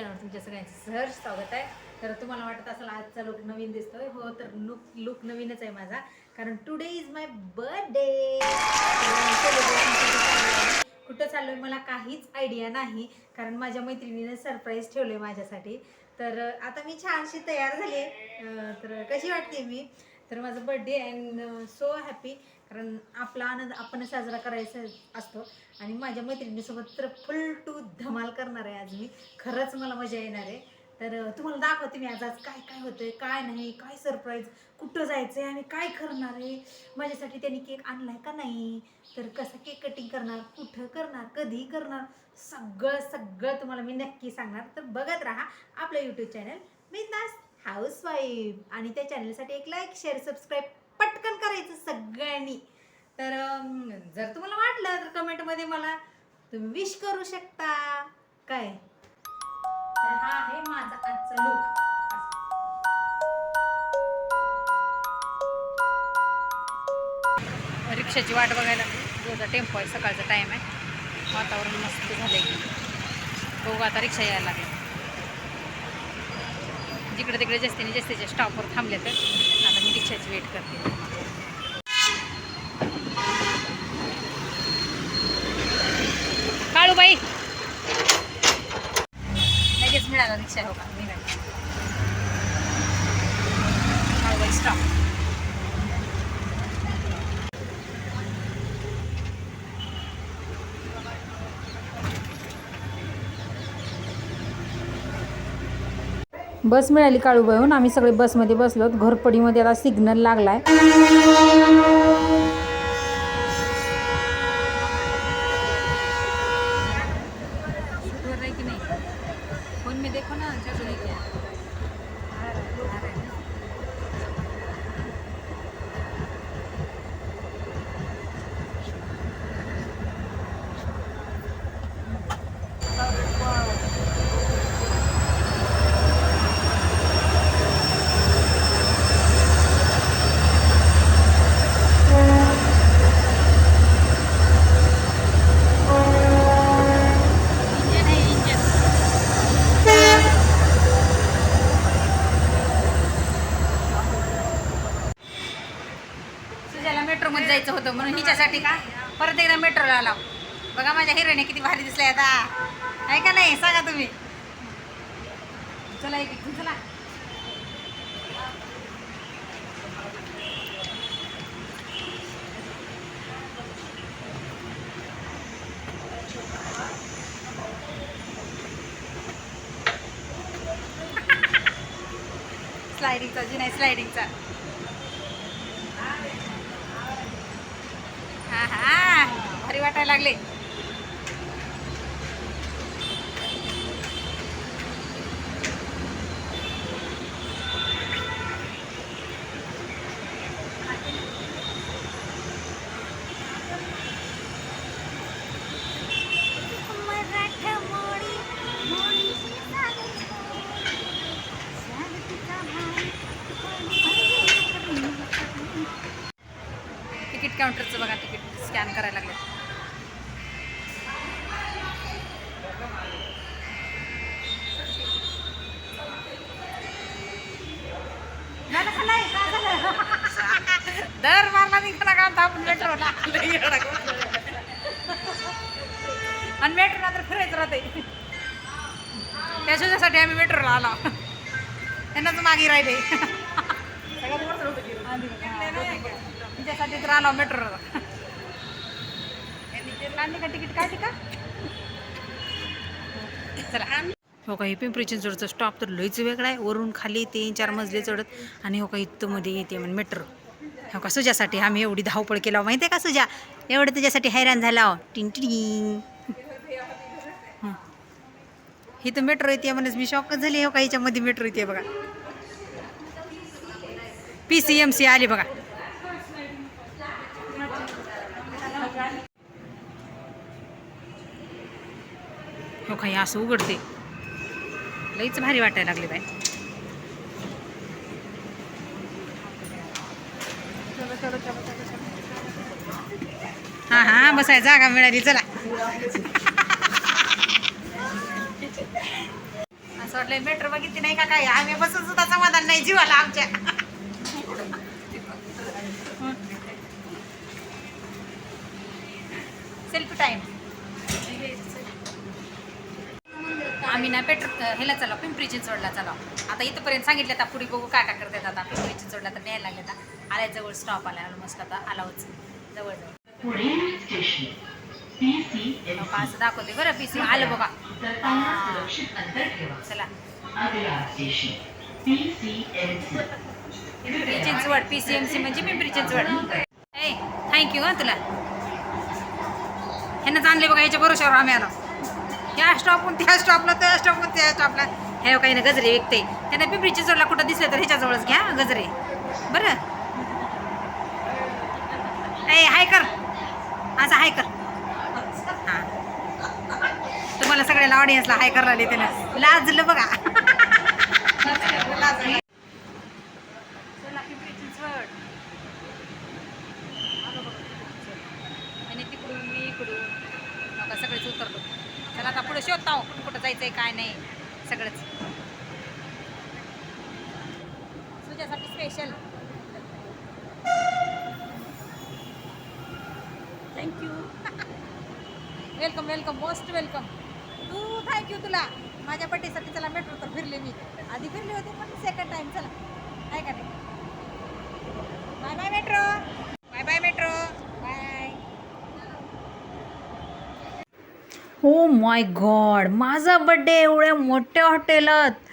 Channel तुमच्या सगळ्यांचं सहर्ष स्वागत आहे. तर तुम्हाला वाटत असेल आजचा लुक नवीन दिसतोय. हो तर लुक लुक नवीनच आहे माझा. कारण टुडे इज माय बर्थडे कुठं चाललोय मला काहीच आयडिया नाही. कारण माझ्या मैत्रिणीने सरप्राईज ठेवलंय माझ्यासाठी. तर आता मी छानशी तयार झाली आहे तर कशी वाटते मी? तर माझा बर्थडे अँड सो हॅपी कारण आपला आनंद आपण साजरा करायचा असतो. आणि माझ्या मैत्रिणीसोबत तर फुल टू धमाल करणार आहे आज मी. खरंच मला मजा येणार आहे. तर तुम्हाला दाखवते मी आज आज काय काय होतंय काय नाही काय सरप्राईज कुठं जायचं आहे आणि काय करणार आहे? माझ्यासाठी त्यांनी केक आणलाय का नाही? तर कसं केक कटिंग करणार कुठं करणार कधी करणार? सगळं सगळं तुम्हाला मी नक्की सांगणार. तर बघत राहा आपलं YouTube channel Bindaas House Wife आणि त्या चॅनलसाठी एक लाईक शेअर सबस्क्राईब पटकन करायचं सगळ्यांनी. तर जर तुम्हाला वाटलं तर कमेंटमध्ये मला तुम्ही विश करू शकता. काय? तर हा आहे माझा आजचा लुक रिक्षाची वाट बघायला दोनचा टेम्पो आहे सकाळचा टाईम आहे. वातावरण मस्त झालंय. बघू आता रिक्षा यायला लागेल. जिकडे तिकडे जास्तीने जास्तीच्या स्टॉपवर थांबले तर. आता मी रिक्षाची वेट करते. काळूबाई. लगेच मिळाला रिक्षा हो का? निघाली. काळूबाई स्टॉप बस मिळाली काळूबाईहून. आम्ही सगळे बसमध्ये बसलो. घोरपडीमध्ये आता सिग्नल लागलाय. आहे में देखो ना चाचू ने क्या इंजन है इंजन सुजाला मेट्रोमध्ये जायचं होतं म्हणून हिच्यासाठी का? परत एकदा मेट्रोला आला. बघा माझ्या हिरोने किती भारी दिसले आता. आहे का नाही सांगा तुम्ही. चला एक एक चला स्लायडिंगचा जी नाही स्लायडिंगचा हा हा भारी वाटायला लागले तिकीट काउंटरचं बघा तिकीट स्कॅन करायला लागले झालं का नाही? काय झालं? दर मारला निघताना का आता आपण मेट्रोला आणि मेट्रोला तर फिरायचं राहते त्या शोधासाठी आम्ही मेट्रोला आलो त्यांनाच राहिले. तिच्यासाठी आलो काढली का तिकीट काढली का? चला. हो का हे पिंपरी चिंचवडचं स्टॉप तर लईच वेगळा आहे. वरून खाली तीन चार मजले चढत आणि हो का इथं मध्ये येते म्हणजे मेट्रो हो का सुजासाठी आम्ही एवढी धावपळ केला माहिती आहे का सुजा? एवढं तुझ्यासाठी हैराण झाला हो टिन टिंग. ही. तर मेट्रो येते म्हणून मी शॉकच झाली हो का हिच्यामध्ये मेट्रो येते बघा. पी सी एम सी आली बघा. हो काही असं उघडते. लईच भारी वाटायला लागले बाय हा हा बसाय जागा मिळाली चला. असं वाटलं मेट्रो बघितली नाही का काय? आम्ही बसून सुद्धा समाधान नाही जीवाला आमच्या सेल्फी टाइम आम्ही ना पेट्रोल ह्याला चला पिंपरी चिंचवडला चला. आता इथपर्यंत सांगितलं आता पुढे बघू काय काय करतात आता. पिंपरी चिंचवडला तर न्यायला लागले आता. आल्या जवळ स्टॉप आला ऑलमोस्ट आता आलाच जवळ जवळ असं दाखवते बरं पीसी आलं बघा चला. Pimpri Chinchwad P C M C म्हणजे पिंपरी चिंचवड ए थँक्यू हां तुला. ह्यांनाच आणले बघा ह्याच्या भरोशावर आम्ही आलो. ह्या स्टॉपहून त्या स्टॉपला त्या स्टॉपहून त्या स्टॉपला हे काही ना गजरे विकते. त्यांना पिंपरीच्या जोडला कुठं दिसले तर ह्याच्याजवळच घ्या गजरे. बरं? ए हाय कर. असं हाय कर. हां. तुम्हाला सगळ्याला ऑडियन्सला हाय करायला त्यानं लाजलं बघा. लाजलं चला पिंपरी चिंचवड आलो बघा पिंपरी चिंचवड. आणि तिकडून मी इकडून नका सगळेच उतरलो चला शोधता हो कुठं कुठं जायचंय काय नाही सगळंच. तुझ्यासाठी special thank you welcome welcome most welcome Tu thank you तुला. माझ्या बड्डेसाठी चला मेट्रो तर फिरले मी. आधी फिरले होते पण सेकंड टाइम चला. आहे का नाही? Bye bye metro bye bye metro bye हो माय गॉड माझा बड्डे एवढ्या मोठ्या हॉटेलात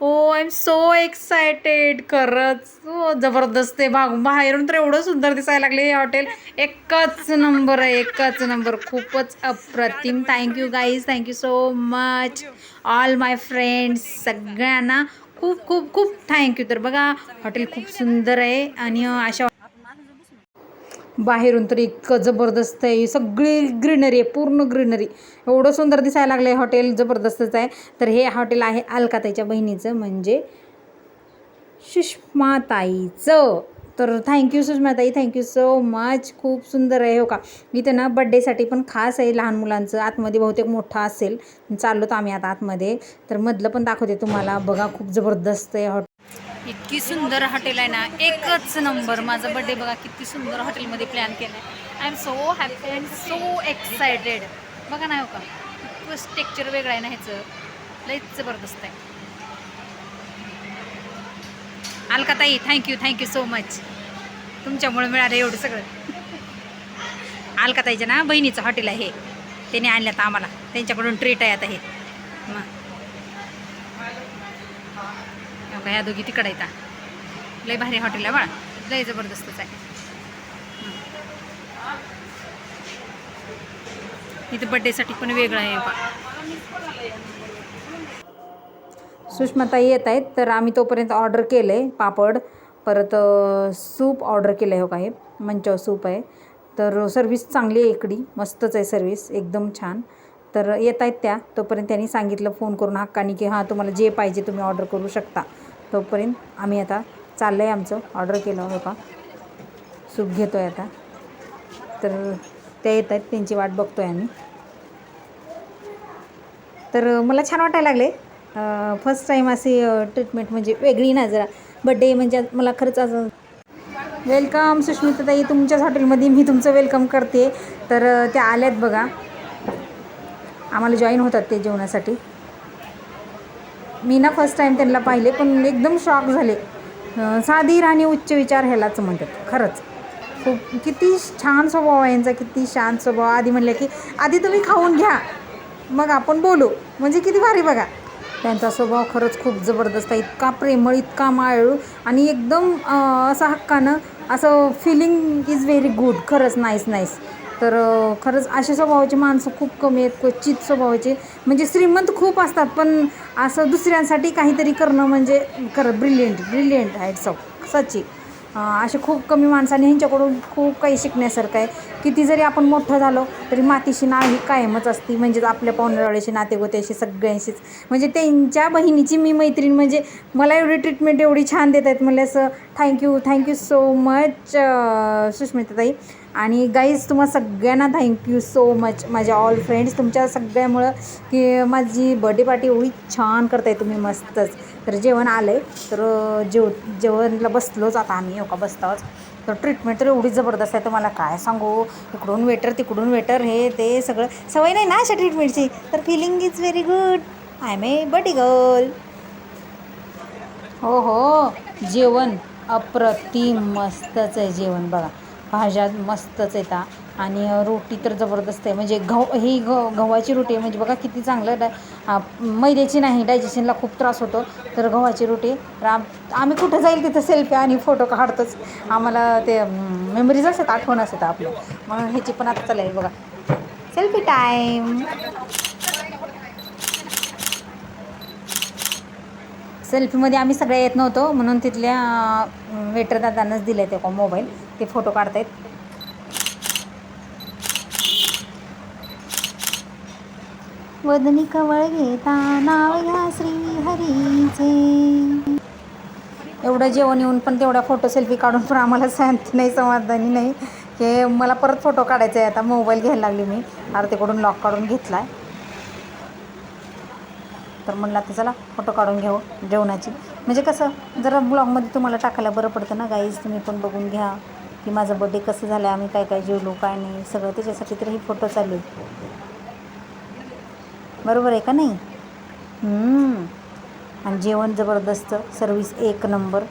oh I am so excited खरंच. हो जबरदस्त आहे. भाग बाहेरून तर एवढं सुंदर दिसायला लागले हे हॉटेल एकच नंबर आहे एकच नंबर खूपच अप्रतिम. Thank you guys thank you so much all my friends सगळ्यांना खूप खूप खूप थँक्यू तर बघा हॉटेल खूप सुंदर आहे. आणि अशा बाहेरून तर इतकं जबरदस्त आहे. सगळी ग्रीनरी आहे पूर्ण ग्रीनरी. एवढं सुंदर दिसायला लागलं आहे हॉटेल जबरदस्तच आहे. तर हे हॉटेल आहे अलकाताईच्या बहिणीचं म्हणजे सुषमाताईचं. तर थँक्यू सुषमाताई थँक्यू सो मच खूप सुंदर आहे हो का? इथे ना बड्डेसाठी पण खास आहे लहान मुलांचं. आतमध्ये बहुतेक मोठा असेल. चाललो तर आम्ही आता आतमध्ये. तर मधलं पण दाखवते तुम्हाला. बघा खूप जबरदस्त आहे हॉटेल इतकी सुंदर हॉटेल आहे ना एकच नंबर माझा बड्डे बघा किती सुंदर हॉटेलमध्ये प्लॅन केला आहे I am so happy and so excited बघा ना हो का इतकं स्ट्रेक्चर वेगळं आहे ना ह्याचं. लईच जबरदस्त आहे. अलकाताई thank you thank you so much तुमच्यामुळे मिळालं एवढं सगळं. अलकाताईच्या ना बहिणीचं हॉटेल आहे हे. त्याने आणलं आता आम्हाला. त्यांच्याकडून ट्रीट आहे आता हे. मग हो का? ह्या दोघी तिकडं येतात लय भारी हॉटेल आहे बाळा. लय जबरदस्तच आहे. इथं बड्डेसाठी पण वेगळं आहे बा. सुषमाताई येत आहेत तर आम्ही तोपर्यंत ऑर्डर केलं आहे पापड. परत सूप ऑर्डर केलं आहे हो काही. मंचाव सूप आहे. तर सर्विस चांगली आहे इकडी. मस्तच आहे सर्विस एकदम छान. तर येत आहेत त्या. तोपर्यंत त्यांनी सांगितलं फोन करून हक्कानी की हां तुम्हाला जे पाहिजे तुम्ही ऑर्डर करू शकता. तोपर्यंत आम्ही आता चाललं आहे आमचं ऑर्डर केलं हो का सूप घेतो आहे आता. तर त्या येत आहेत त्यांची वाट बघतो आहे आम्ही. तर मला छान वाटायला लागले. फर्स्ट टाईम अशी ट्रीटमेंट म्हणजे वेगळी ना जरा. बड्डे म्हणजे मला खरंच असं वेलकम सुष्मिताताई तुमच्याच हॉटेलमध्ये मी तुमचं वेलकम करते. तर त्या आल्यात बघा. आम्हाला जॉईन होतात ते जेवणासाठी. मी ना फर्स्ट टाईम त्यांना पाहिले पण एकदम शॉक झाले. साधी राणी उच्च विचार ह्यालाच म्हणतात खरंच. खूप किती छान स्वभाव आहे यांचा किती शांत स्वभाव. आधी म्हणलं की आधी तुम्ही खाऊन घ्या मग आपण बोलू. म्हणजे किती भारी बघा. त्यांचा स्वभाव खरंच खूप जबरदस्त आहे इतका प्रेमळ इतका मायाळू आणि एकदम असा असं हक्कानं असं फिलिंग इज व्हेरी गुड खरंच नाईस नाईस तर खरंच अशा स्वभावाची माणसं खूप कमी आहेत क्वचित स्वभावाचे. म्हणजे श्रीमंत खूप असतात पण असं दुसऱ्यांसाठी काहीतरी करणं म्हणजे खरं ब्रिलियंट ब्रिलियंट आहेत सॉ सची असे खूप कमी माणसाने ह्यांच्याकडून खूप काही शिकण्यासारखं आहे. किती जरी आपण मोठं झालो तरी मातीशी नाव ही कायमच असती. म्हणजेच आपल्या पाहुणेरावळ्याशी नातेगोत्याशी सगळ्यांशीच. म्हणजे त्यांच्या बहिणीची मी मैत्रीण म्हणजे मला एवढी ट्रीटमेंट एवढी छान देत आहेत म्हणजे असं thank you thank you so much सुष्मिताताई. आणि गाईज तुम्हा सगळ्यांना थँक्यू सो मच माझ्या ऑल फ्रेंड्स तुमच्या सगळ्यामुळं की माझी बर्थडे पार्टी एवढी छान करताय तुम्ही मस्तच. तर जेवण आलं आहे तर जेव जेवणला बसलोच आता आम्ही हो एका बसताच. तर ट्रीटमेंट तर एवढी जबरदस्त आहे तुम्हाला काय सांगू? इकडून वेटर तिकडून वेटर हे ते सगळं. सवय नाही ना अशा ट्रीटमेंटची तर feeling is very good I am a birthday girl हो हो. जेवण अप्रतिम मस्तच आहे जेवण बघा. भाज्या मस्तच येतात आणि रोटी तर जबरदस्त आहे. म्हणजे गहू ही ग गव्हाची रोटी आहे. म्हणजे बघा किती चांगलं डाय मैद्याची नाही डायजेशनला खूप त्रास होतो. तर गव्हाची रोटी. तर आम आम्ही कुठं जाईल तिथं सेल्फी आणि फोटो काढतोच. आम्हाला ते मेमरीज असतात आठवण असतात आपल्या म्हणून ह्याची पण आता चालेल बघा. सेल्फी टाईम सेल्फीमध्ये आम्ही सगळे येत नव्हतो. म्हणून तिथल्या वेटर दादांनाच दिले ते मोबाईल. ते फोटो काढतायत. वदनी कवळ घेता नाव घ्या श्री हरीचे एवढं जेवण येऊन पण तेवढा फोटो सेल्फी काढून पण आम्हाला शांती नाही समाधानी नाही. की मला परत फोटो काढायचा आहे आता मोबाईल घ्यायला लागली मी. आरतीकडून लॉक काढून घेतला आहे तर म्हणलं आता चला फोटो काढून घेऊ जेवणाची. म्हणजे कसं जरा ब्लॉगमध्ये तुम्हाला टाकायला बरं पडतं ना गाईज तुम्ही पण बघून घ्या. की माझा बड्डे कसं झालं आम्ही काय काय जेवलो काय नाही सगळं त्याच्यासाठी तर हे फोटो चालू बरोबर आहे का नाही? आणि जेवण जबरदस्त सर्विस एक नंबर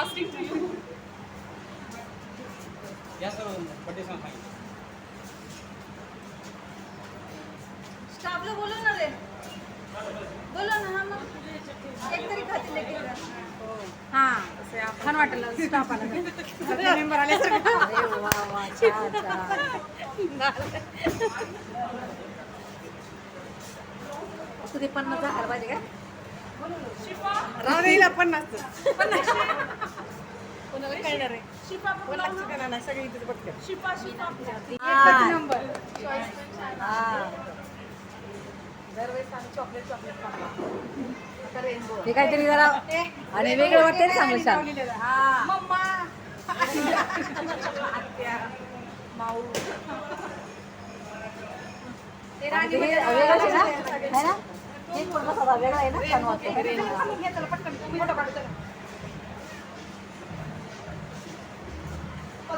asking to you. या सर बड्डे सॉन्ग सांगितलं स्टाफला बोलव ना रे. बोलव ना हा मग. एक तरी खातील एक. हा छान वाटलं. स्टाफ आला. मेंबर आले तुझे पन्नास झालं पाहिजे का? राणीला पन्नास कोणाला कळणार आहे? शिपा दरवेळेस आम्ही चॉकलेट चॉकलेट खातो. आता रेनबो हे काहीतरी जरा आणि वेगळं वाटते चांगलं छान वेगळा आहे ना? छान वाटतं खालून घे त्याला पटकन फोटो काढू चला. फक्त मेणबत्ती नाही आलं होय? नाही, नको आहे, आम्हाला गरज नाही. नाही नाही आयुष्य कमी होतं हा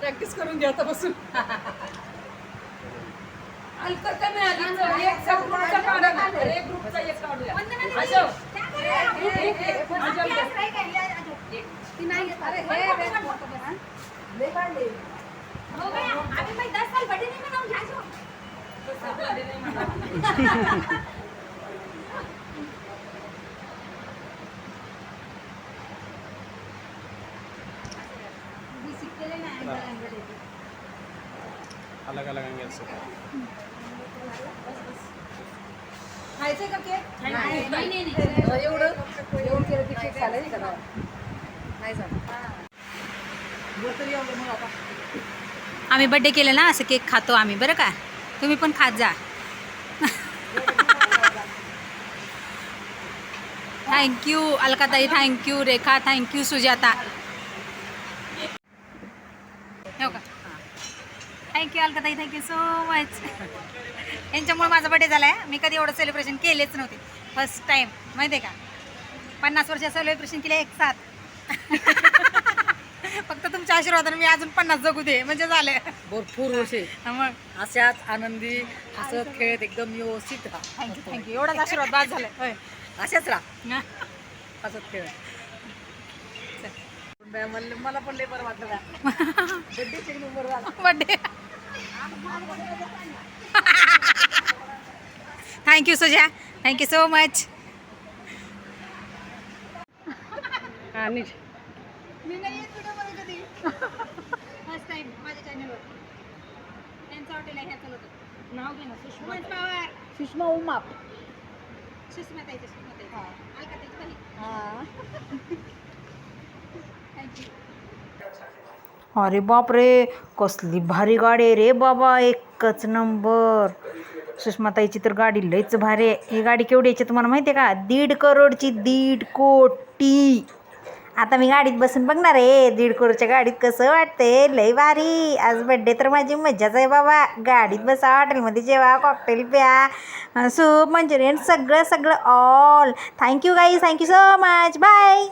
प्रॅक्टिस करून घ्या आता बसून. अंतर कमी आली एक ग्रुपचा एक काढूया. अशोक, अलग अलग अँगल से खायचंय का केक नाही, नाही, नाही, नाही. एवढं एवढं केलं की केक झालं नाही का तेव्हा? नाही झालं. बरं तरी एवढं मग आता. आम्ही बड्डे केलं ना असं केक खातो आम्ही. बरं का? तुम्ही पण खात जा. Thank you अलकाताई. Thank you Rekha. Thank you Sujata. हो का? थँक्यू अलकाताई. थँक्यू सो मच यांच्यामुळे माझा बड्डे झाला आहे मी कधी एवढं सेलिब्रेशन केलेच नव्हते. फर्स्ट टाईम माहिती आहे का? पन्नास वर्ष सेलिब्रेशन केले एक साथ. फक्त तुमच्या आशीर्वादाने मी अजून पन्नास जगू दे. म्हणजे झाले भरपूर वर्षे मग. अशाच आनंदी हसत खेळत एकदम व्यवस्थित राहा. थँक्यू थँक्यू एवढाच आशीर्वाद बाद झालाय. होय. अशाच राहा. ना? हसत खेळत. मला मला पण लय बरं वाटलं birthday thank you Suja thank you so much आणि फर्स्ट टाइम माझ्या चॅनलवर त्यांचं हॉटेल आहे ह्याचं होतं. नाव घे ना सुषमा पवार सुषमा उमाप सुषमा ताईचं सुषमा ताईचं. अलकाताईची बहीण हा. थँक्यू अरे बापरे कसली भारी गाडी आहे रे बाबा एकच नंबर. सुषमाताईची तर गाडी लयच भारी आहे. ही गाडी केवढी याची तुम्हाला माहिती आहे का? दीड करोडची दीड कोटी. आता मी गाडीत बसून बघणार आहे. दीड करोडच्या गाडीत कसं वाटते लय भारी. आज बड्डे तर माझी मज्जाच आहे बाबा. गाडीत बसा हॉटेलमध्ये जेवा कॉकटेल प्या. सूप मंचुरियन सगळं सगळं all thank you guys thank you so much bye